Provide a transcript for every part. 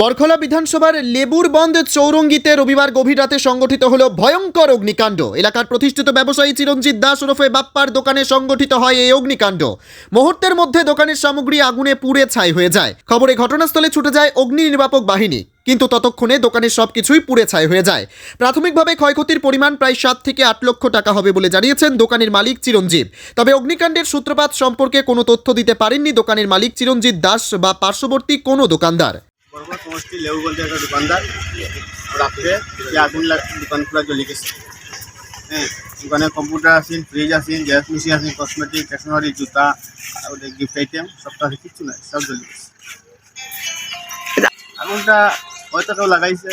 বরখলা বিধানসভার লেবুর বন্ধ চৌরঙ্গিতে রবিবার গভীর রাতে সংগঠিত হল ভয়ঙ্কর অগ্নিকাণ্ড। এলাকার প্রতিষ্ঠিত ব্যবসায়ী চিরঞ্জিত দাস ওরফে বাপ্পার দোকানে সংগঠিত হয় এই অগ্নিকাণ্ড। মুহূর্তের মধ্যে দোকানের সামগ্রী আগুনে পুড়ে ছাই হয়ে যায়। খবরে ঘটনাস্থলে ছুটে যায় অগ্নি নির্বাপক বাহিনী। কিন্তু ততক্ষণে দোকানের সবকিছুই পুড়ে ছাই হয়ে যায়। প্রাথমিকভাবে ক্ষয়ক্ষতির পরিমাণ প্রায় সাত থেকে আট লক্ষ টাকা হবে বলে জানিয়েছেন দোকানের মালিক চিরঞ্জীব তবে অগ্নিকাণ্ডের সূত্রপাত সম্পর্কে কোনো তথ্য দিতে পারেননি দোকানের মালিক চিরঞ্জিত দাস বা পার্শ্ববর্তী কোনো দোকানদার। বরগুনা সমষ্টি লেবুগঞ্জের একটা দোকানদার রাত্রে যে আগুন দোকান পুরা জ্বলি গেছে হ্যাঁ দোকানে কম্পিউটার আছেন ফ্রিজ আছেন গ্যাস মেশিন আছেন কসমেটিক স্টেশনারি জুতা আর গিফট আইটেম সবটা কিচ্ছু নাই সব জ্বলি গেছে। আগুনটা হয়তো কেউ লাগাইছে।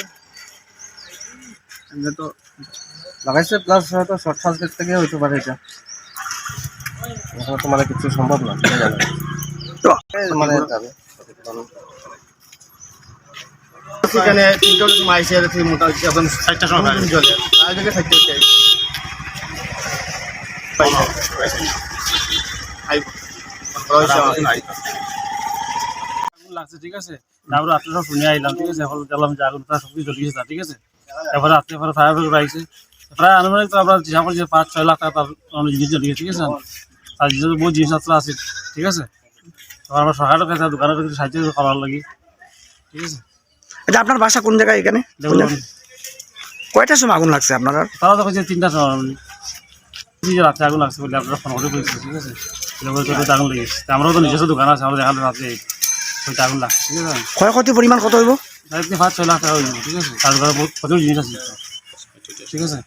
এমনি তো লাগাইছে প্লাস হয়তো শর্ট সার্কিট থেকে হইতে পারে এটা। এখন তো মানে কিছু সম্ভব না না। মানে যাবে সেখানে তিনজন মাইছে মোটামুটি এখন ষাটটা সময় জ্বলে তার থেকে থাকতে চাই। লাগছে ঠিক আছে? তারপরে রাত্রে সব শুনে আইলাম ঠিক আছে? এখন গেলাম যে আগুন প্রায় সব জ্বলিয়ে গেছে ঠিক আছে? তারপরে রাত্রে পরে ফায়ার ব্রিগেড আইছে। প্রায় আনুমানিক তো আমরা হিসাব করছি পাঁচ ছয় লাখ টাকা তার জিনিস জ্বলিয়ে ঠিক আছে? আর যেহেতু বহু জিনিসপত্র আছে ঠিক আছে? তখন আমরা সরকারের কাছে দোকানের কিছু সাহায্য করার লাগি ঠিক আছে? আচ্ছা আপনার বাসা কোন জায়গায় এখানে? কয়টার সময় আগুন লাগছে আপনার? তারা তো কইছে তিনটা সময় রাত্রে আগুন লাগছে বলে আপনারা ফোন করে কইছে ঠিক আছে? আগুন লেগেছে তা আমরাও তো নিজস্ব দোকান আছে আমরা দেখালে রাত্রে ওইটা আগুন লাগছে ঠিক আছে? ক্ষয়ক্ষতির পরিমাণ কত হইব? পাঁচ ছয় লাখ টাকা যাবে ঠিক আছে? তার বহুত প্রচুর জিনিস আছে। ঠিক আছে?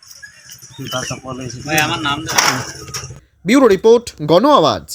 তার তারপরে ব্যুরো রিপোর্ট গণ আওয়াজ।